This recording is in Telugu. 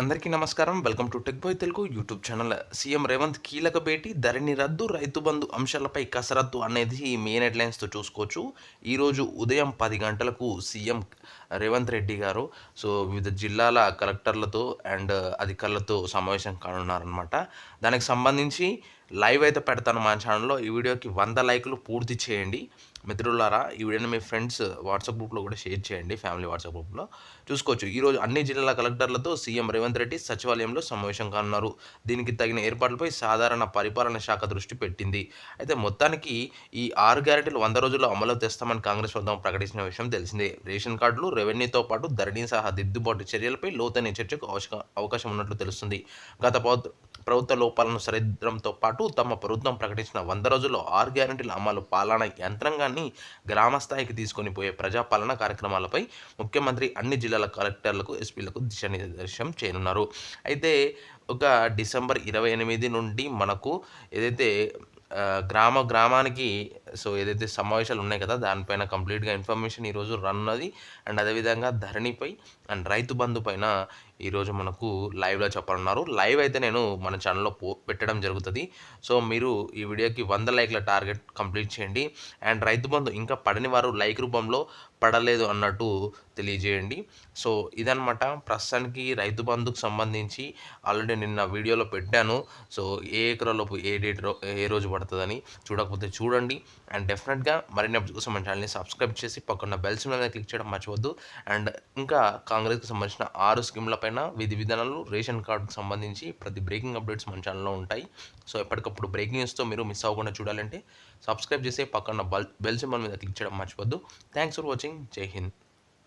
అందరికీ నమస్కారం. Welcome to tech boy Telugu YouTube channel. CM Revanth కీలక భేటీ ధరణి రద్దు రైతు బంధు అంశాలపై కసరత్తు అనేది మెయిన్ హెడ్లైన్స్తో చూసుకోవచ్చు. ఈరోజు ఉదయం పది గంటలకు సీఎం రేవంత్ రెడ్డి గారు సో వివిధ జిల్లాల కలెక్టర్లతో అండ్ అధికారులతో సమావేశం కానున్నారనమాట దానికి సంబంధించి లైవ్ అయితే పెడతాను మా ఛానల్లో. ఈ వీడియోకి వంద లైకులు పూర్తి చేయండి. మిత్రులారా ఈ వీడియోని మీ ఫ్రెండ్స్ వాట్సాప్ గ్రూప్లో కూడా షేర్ చేయండి ఫ్యామిలీ వాట్సాప్ గ్రూప్లో. చూసుకోవచ్చు. ఈరోజు అన్ని జిల్లాల కలెక్టర్లతో సీఎం రేవంత్ రెడ్డి సచివాలయంలో సమావేశం కానున్నారు. దీనికి తగిన ఏర్పాట్లపై సాధారణ పరిపాలన శాఖ దృష్టి పెట్టింది. అయితే మొత్తానికి ఈ ఆరు గ్యారెంటీలు వంద రోజుల్లో అమలు తెస్తామని కాంగ్రెస్ వర్గం ప్రకటించిన విషయం తెలిసిందే. రేషన్ కార్డులు రెవెన్యూతో పాటు ధరణి సహా దిద్దుబాటు చర్యలపై లోతైన చర్చకు అవకాశం అవకాశం ఉన్నట్లు తెలుస్తుంది. గత ప్రభుత్వ లోపాలను సరిద్దడంతో పాటు తమ ప్రభుత్వం ప్రకటించిన వంద రోజుల్లో ఆరు గ్యారంటీల అమలు పాలన యంత్రాంగాన్ని గ్రామ స్థాయికి తీసుకొని పోయే ప్రజాపాలన కార్యక్రమాలపై ముఖ్యమంత్రి అన్ని జిల్లాల కలెక్టర్లకు ఎస్పీలకు దిశానిర్దేశం చేయనున్నారు. అయితే ఒక డిసెంబర్ ఇరవై ఎనిమిది నుండి మనకు ఏదైతే గ్రామ గ్రామానికి సో ఏదైతే సమావేశాలు ఉన్నాయి కదా దానిపైన కంప్లీట్గా ఇన్ఫర్మేషన్ ఈరోజు రన్ ఉన్నది. అండ్ అదేవిధంగా ధరణిపై అండ్ రైతు బంధు పైన ఈరోజు మనకు లైవ్లో చెప్పనున్నారు. లైవ్ అయితే నేను మన ఛానల్లో పో పెట్టడం జరుగుతుంది. సో మీరు ఈ వీడియోకి వంద లైక్ల టార్గెట్ కంప్లీట్ చేయండి. అండ్ రైతు బంధు ఇంకా పడని వారు లైక్ రూపంలో పడలేదు అన్నట్టు తెలియజేయండి. సో ఇదనమాట ప్రస్తుతానికి రైతు బంధుకు సంబంధించి ఆల్రెడీ నిన్న వీడియోలో పెట్టాను. సో ఏ ఎకరాలోపు ఏ డేట్ ఏ రోజు పడుతుందని చూడకపోతే చూడండి. అండ్ డెఫినెట్గా మరిన్ని అప్డేట్స్ కోసం మన ఛానల్ని సబ్స్క్రైబ్ చేసి పక్కన బెల్స్ మీద క్లిక్ చేయడం మర్చిపోద్దు అండ్ ఇంకా కాంగ్రెస్కి సంబంధించిన ఆరు స్కీమ్లపైన విధి విధానాలు రేషన్ కార్డుకు సంబంధించి ప్రతి బ్రేకింగ్ అప్డేట్స్ మన ఛానల్లో ఉంటాయి. సో ఎప్పటికప్పుడు బ్రేకింగ్ న్యూస్తో మీరు మిస్ అవ్వకుండా చూడాలంటే సబ్స్క్రైబ్ చేసి పక్కన బల్ బెల్ సింబల్ మీద క్లిక్ చేయడం మర్చిపోద్దు థ్యాంక్స్ ఫర్ వాచింగ్ జై హింద్